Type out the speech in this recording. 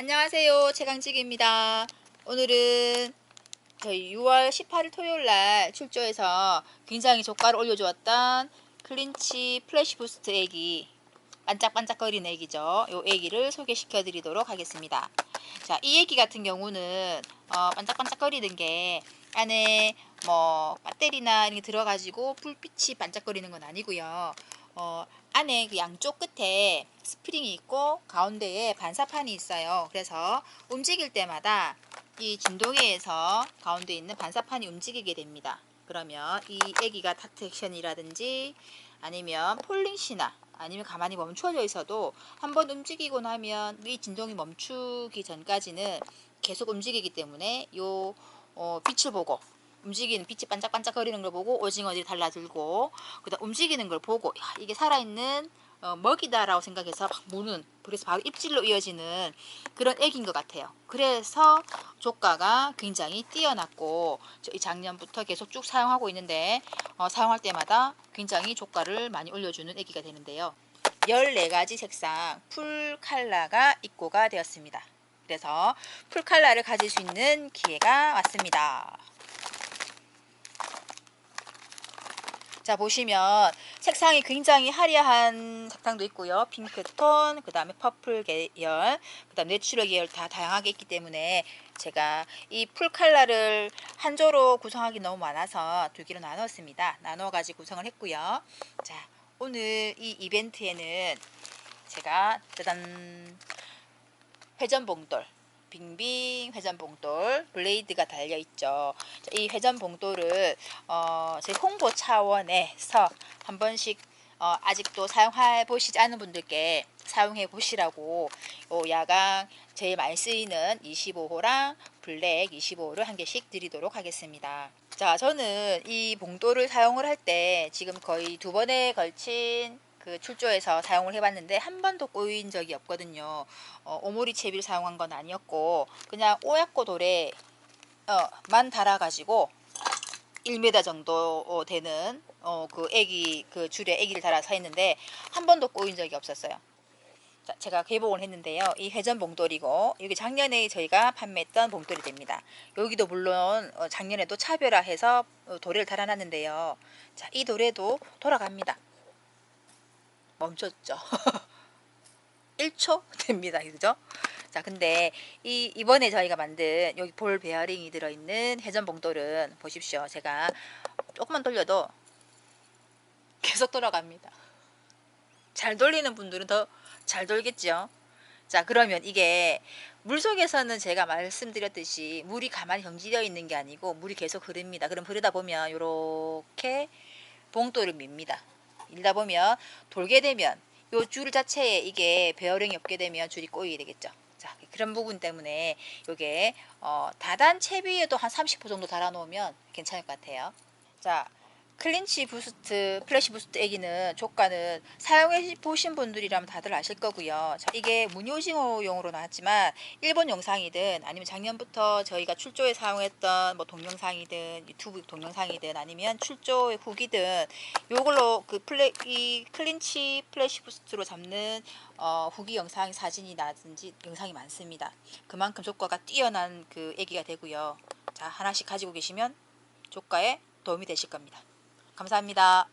안녕하세요. 최강직입니다. 오늘은 저희 6월 18일 토요일 날 출조해서 굉장히 조가를 올려주었던 클린치 플래시 부스트 애기 반짝반짝거리는 애기죠. 요 애기를 소개시켜 드리도록 하겠습니다. 자, 이 애기 같은 경우는 어, 반짝반짝거리는 게 안에 뭐 배터리나 이런 게 들어가지고 불빛이 반짝거리는 건 아니고요. 어, 안에 그 양쪽 끝에 스프링이 있고 가운데에 반사판이 있어요. 그래서 움직일 때마다 이 진동에서 가운데 있는 반사판이 움직이게 됩니다. 그러면 이 애기가 타트 액션이라든지 아니면 폴링시나 아니면 가만히 멈춰져 있어도 한번 움직이고 나면 이 진동이 멈추기 전까지는 계속 움직이기 때문에 요 어, 빛을 보고 움직이는 빛이 반짝반짝거리는 걸 보고 오징어들이 달라들고 그다음 움직이는 걸 보고 야, 이게 살아있는 어, 먹이다라고 생각해서 막 무는 그래서 바로 입질로 이어지는 그런 애기인 것 같아요. 그래서 조가가 굉장히 뛰어났고 저이 작년부터 계속 쭉 사용하고 있는데 어, 사용할 때마다 굉장히 조가를 많이 올려주는 애기가 되는데요. 14가지 색상 풀 칼라가 입고가 되었습니다. 그래서 풀 칼라를 가질 수 있는 기회가 왔습니다. 자 보시면 색상이 굉장히 화려한 색상도 있고요. 핑크톤, 그 다음에 퍼플 계열, 그 다음 내추럴 계열 다 다양하게 있기 때문에 제가 이풀 칼라를 한 조로 구성하기 너무 많아서 두 개로 나눴습니다. 나눠가지고 구성을 했고요. 자 오늘 이 이벤트에는 제가 짜잔 회전봉돌 빙빙 회전봉돌 블레이드가 달려 있죠. 이 회전봉돌을 어, 제 홍보 차원에서 한 번씩 어, 아직도 사용해 보시지 않은 분들께 사용해 보시라고 요 야광 제일 많이 쓰이는 25호랑 블랙 25호를 한 개씩 드리도록 하겠습니다. 자, 저는 이 봉돌을 사용을 할 때 지금 거의 두 번에 걸친 그 출조해서 사용을 해봤는데 한 번도 꼬인 적이 없거든요. 어, 오모리 채비를 사용한 건 아니었고 그냥 오약고 돌에 어, 만 달아가지고 1m 정도 어, 되는 어, 그 애기 그 줄에 애기를 달아서 했는데 한 번도 꼬인 적이 없었어요. 자, 제가 개봉을 했는데요. 이 회전 봉돌이고 여기 작년에 저희가 판매했던 봉돌이 됩니다. 여기도 물론 어, 작년에도 차별화해서 어, 도래를 달아놨는데요. 자, 이 도래도 돌아갑니다. 멈췄죠. 1초 됩니다. 그죠? 자, 근데 이 이번에 저희가 만든 여기 볼 베어링이 들어 있는 회전 봉돌은 보십시오. 제가 조금만 돌려도 계속 돌아갑니다. 잘 돌리는 분들은 더 잘 돌겠죠. 자, 그러면 이게 물 속에서는 제가 말씀드렸듯이 물이 가만히 정지되어 있는 게 아니고 물이 계속 흐릅니다. 그럼 흐르다 보면 이렇게 봉돌을 밉니다. 밀다 보면 돌게 되면 요 줄 자체에 이게 베어링이 없게 되면 줄이 꼬이게 되겠죠. 자, 그런 부분 때문에 요게 어, 다단 채비에도 한 30호 정도 달아 놓으면 괜찮을 것 같아요. 자, 클린치 부스트, 플래시 부스트 애기는 조가는 사용해 보신 분들이라면 다들 아실 거고요. 자, 이게 무늬오징어용으로 나왔지만 일본 영상이든 아니면 작년부터 저희가 출조에 사용했던 뭐 동영상이든 유튜브 동영상이든 아니면 출조 후기든 요걸로 그 플레 이 클린치 플래시 부스트로 잡는 어, 후기 영상 사진이라든지 영상이 많습니다. 그만큼 조가가 뛰어난 그 애기가 되고요. 자, 하나씩 가지고 계시면 조가에 도움이 되실 겁니다. 감사합니다.